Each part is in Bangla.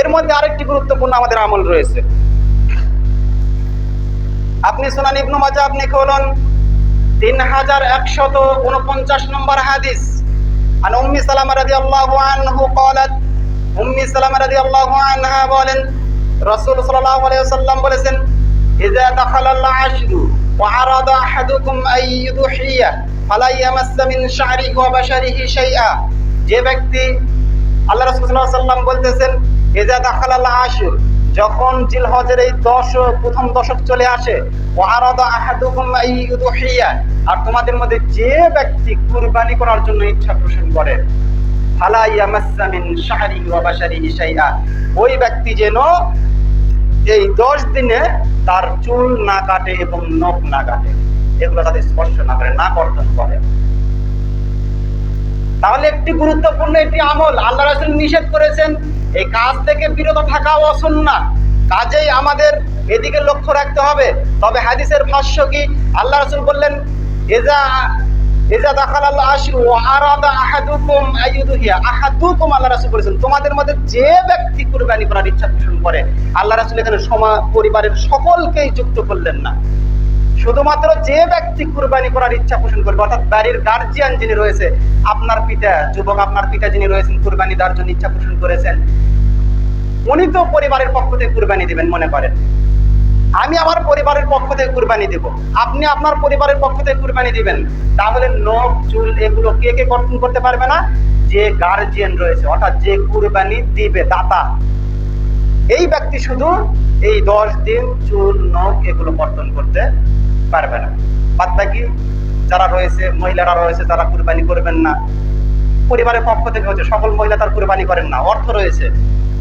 এর মধ্যে আরেকটি গুরুত্বপূর্ণ আমাদের আমল রয়েছে আপনি শোনান ইবনু মাজা আপনি খোলন তিন হাজার একশত উনপঞ্চাশ নম্বর হাদিস عن أم سلمة رضي الله عنه قالت أم سلمة رضي الله عنها বলেন রাসূল সাল্লাল্লাহু আলাইহি ওয়াসাল্লাম বলেছেন إذا دخل العشر وعرض أحدكم أن يضحي فلا يمس من شعره وبشره شيئا যে ব্যক্তি আল্লাহ রাসূল সাল্লাল্লাহু আলাইহি ওয়াসাল্লাম বলতেছেন এজা দাখালাল্লাহ আশুর, যখন জিলহজের এই দশ প্রথম দশক চলে আসে আর তোমাদের মধ্যে যে ব্যক্তি কুরবানি করার জন্য ইচ্ছা পোষণ করে ওই ব্যক্তি যেন এই দশ দিনে তার চুল না কাটে এবং নখ না কাটে। এগুলো তাদের স্পর্শ না করে না কর্তন করে। তাহলে একটি গুরুত্বপূর্ণ একটি আমল, আল্লাহ রাসুল নিষেধ করেছেন এই কাজ থেকে বিরত থাকা অসন্না কাজেই আমাদের এদিকে লক্ষ্য রাখতে হবে। তবে হাদিসের ভাষ্য কি? আল্লাহ রাসূল বললেন এজা এজা দাখাল আল্লাহ আশরু আরাদা আহাদুকুম আইয়ুদহিয়া আহাদুকুম আল্লাহ রাসূল বলেছেন, তোমাদের মধ্যে যে ব্যক্তি কুরবানি করার ইচ্ছা পোষণ করে, আল্লাহ রাসূল এখানে সমা, পরিবারের সকলকেই যুক্ত করলেন না। শুধুমাত্র যে ব্যক্তি কুরবানি করার ইচ্ছা পোষণ করবে, অর্থাৎ বাড়ির গার্জিয়ান যিনি রয়েছে, আপনার পিতা, যুবক আপনার পিতা যিনি রয়েছেন, কুরবানি দেওয়ার জন্য ইচ্ছা পোষণ করেছেন, উনি তো পরিবারের পক্ষ থেকে কুরবানি দিবেন মনে করেন। আমি আমার পরিবারের পক্ষ থেকে কুরবানি দেব। আপনি আপনার পরিবারের পক্ষ থেকে কুরবানি দিবেন। তাহলে নখ, চুল এগুলো কে কে কর্তন করতে পারবে না? যে গার্জিয়ান রয়েছে, অর্থাৎ যে কুরবানি দিবে, দাতা। এই ব্যক্তি শুধু এই দশ দিন চুল, নখ এগুলো কর্তন করতে পারবে না। বাদ বাকি যারা রয়েছে, মহিলারা রয়েছে যারা কুরবানি করবেন না। পরিবারের পক্ষ থেকে হচ্ছে সকল মহিলা তার কুরবানি করেন না। অর্থ রয়েছে,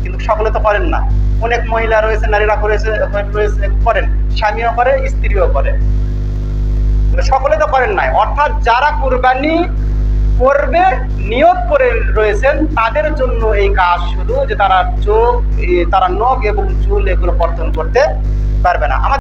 কিন্তু সকলে তো করেন না। অনেক মহিলা রয়েছে, নারীরা করেছে, রয়েছে, করেন। স্বামীও করে, স্ত্রীও করে। সকলে তো করেন নাই। অর্থাৎ যারা কুরবানি করবে নিয়োগ করে রয়েছেন, তাদের জন্য এই কাজ শুধু যে তারা চোখ তারা নখ এবং চুল এগুলো কর্তন করতে পারবে না। আমাদের